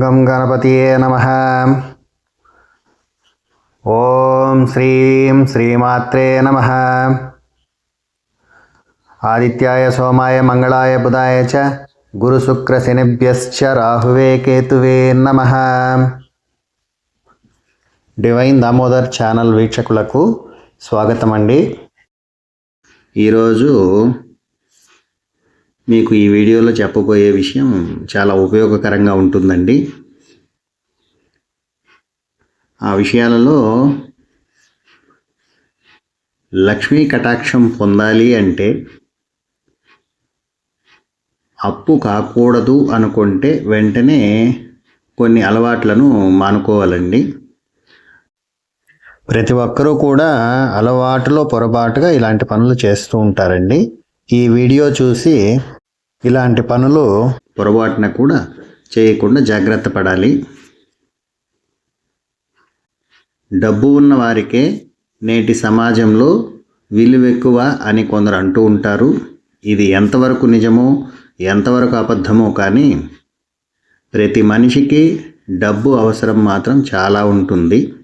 గణపతియే నమ ఓం శ్రీం శ్రీమాత్రే నమ ఆదిత్యాయ సోమాయ మంగళాయ బుధాయ చ గురుశుక్రశనిభ్యశ్చ రాహువే కేతువే నమ డివైన్ దామోదర్ ఛానల్ వీక్షకులకు స్వాగతం అండి ఈరోజు మీకు ఈ వీడియోలో చెప్పబోయే విషయం చాలా ఉపయోగకరంగా ఉంటుందండి. ఆ విషయాలలో లక్ష్మీ కటాక్షం పొందాలి అంటే అప్పు కాకూడదు అనుకుంటే వెంటనే కొన్ని అలవాట్లను మానుకోవాలండి. ప్రతి ఒక్కరూ కూడా అలవాటులో పొరపాటుగా ఇలాంటి పనులు చేస్తూ ఉంటారండి. ఈ వీడియో చూసి ఇలాంటి పనులు పొరపాటున కూడా చేయకుండా జాగ్రత్త పడాలి. డబ్బు ఉన్న వారికే నేటి సమాజంలో విలువ ఎక్కువ అని కొందరు అంటూ ఉంటారు. ఇది ఎంతవరకు నిజమో ఎంతవరకు అబద్ధమో కానీ ప్రతి మనిషికి డబ్బు అవసరం మాత్రం చాలా ఉంటుంది.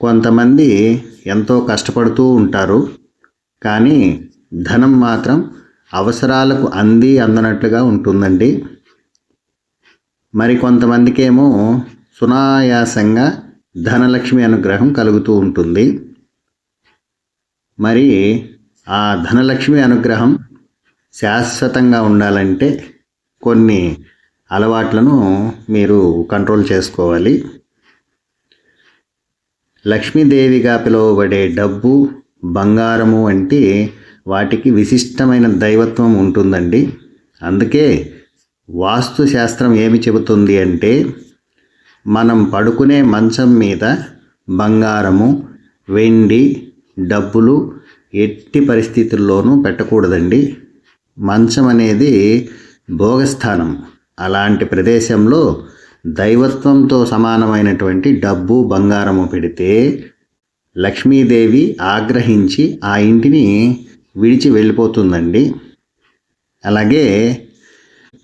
కొంతమంది ఎంతో కష్టపడుతూ ఉంటారు. కానీ ధనం మాత్రం అవసరాలకు అంది అందనట్లుగా ఉంటుందండి. మరి కొంతమందికేమో సునాయాసంగా ధనలక్ష్మి అనుగ్రహం కలుగుతూ ఉంటుంది. మరి ఆ ధనలక్ష్మి అనుగ్రహం శాశ్వతంగా ఉండాలంటే కొన్ని అలవాట్లను మీరు కంట్రోల్ చేసుకోవాలి. లక్ష్మీదేవిగా పిలువబడే డబ్బు బంగారము వంటి వాటికి విశిష్టమైన దైవత్వం ఉంటుందండి. అందుకే వాస్తు శాస్త్రం ఏమి చెబుతుంది అంటే మనం పడుకునే మంచం మీద బంగారము వెండి డబ్బులు ఎట్టి పరిస్థితుల్లోనూ పెట్టకూడదండి. మంచం అనేది భోగస్థానం. అలాంటి ప్రదేశంలో దైవత్వంతో సమానమైనటువంటి డబ్బు బంగారము పెడితే లక్ష్మీదేవి ఆగ్రహించి ఆ ఇంటిని విడిచి వెళ్ళిపోతుందండి. అలాగే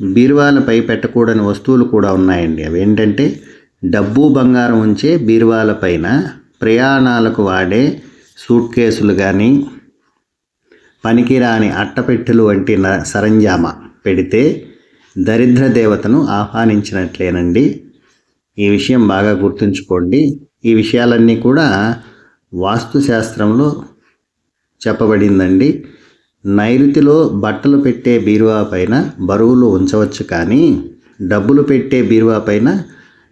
బీరువాలపై పెట్టకూడని వస్తువులు కూడా ఉన్నాయండి. అవి ఏంటంటే డబ్బు బంగారం ఉంచే బీరువాల పైన ప్రయాణాలకు వాడే సూట్ కేసులు కానీ పనికిరాని అట్టపెట్టెలు వంటి సరంజామ పెడితే దరిద్ర దేవతను ఆహ్వానించినట్లేనండి. ఈ విషయం బాగా గుర్తుంచుకోండి. ఈ విషయాలన్నీ కూడా వాస్తుశాస్త్రంలో చెప్పబడిందండి. నైరుతిలో బట్టలు పెట్టే బీరువా పైన బరువులు ఉంచవచ్చు కానీ డబ్బులు పెట్టే బీరువా పైన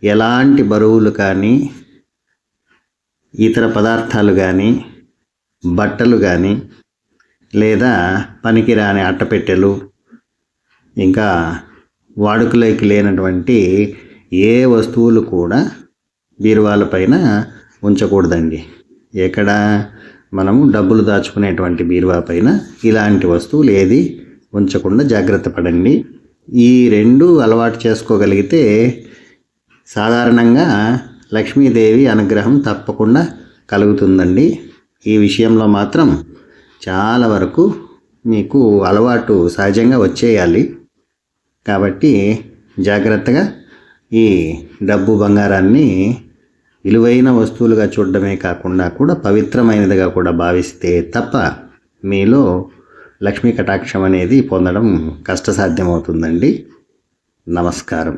ఎలాంటి బరువులు కానీ ఇతర పదార్థాలు కానీ బట్టలు కానీ లేదా పనికిరాని అట్టపెట్టెలు ఇంకా వాడుకలోకి లేనటువంటి ఏ వస్తువులు కూడా బీరువాల పైన ఉంచకూడదండి. ఎక్కడ మనము డబ్బులు దాచుకునేటువంటి బీరువా పైన ఇలాంటి వస్తువులు ఏది ఉంచకుండా జాగ్రత్త పడండి. ఈ రెండు అలవాటు చేసుకోగలిగితే సాధారణంగా లక్ష్మీదేవి అనుగ్రహం తప్పకుండా కలుగుతుందండి. ఈ విషయంలో మాత్రం చాలా వరకు మీకు అలవాటు సహజంగా వచ్చేయాలి. కాబట్టి జాగ్రత్తగా ఈ డబ్బు బంగారాన్ని విలువైన వస్తువులుగా చూడడమే కాకుండా కూడా పవిత్రమైనదిగా కూడా భావిస్తే తప్ప మీలో లక్ష్మీ కటాక్షం అనేది పొందడం కష్టసాధ్యమవుతుందండి. నమస్కారం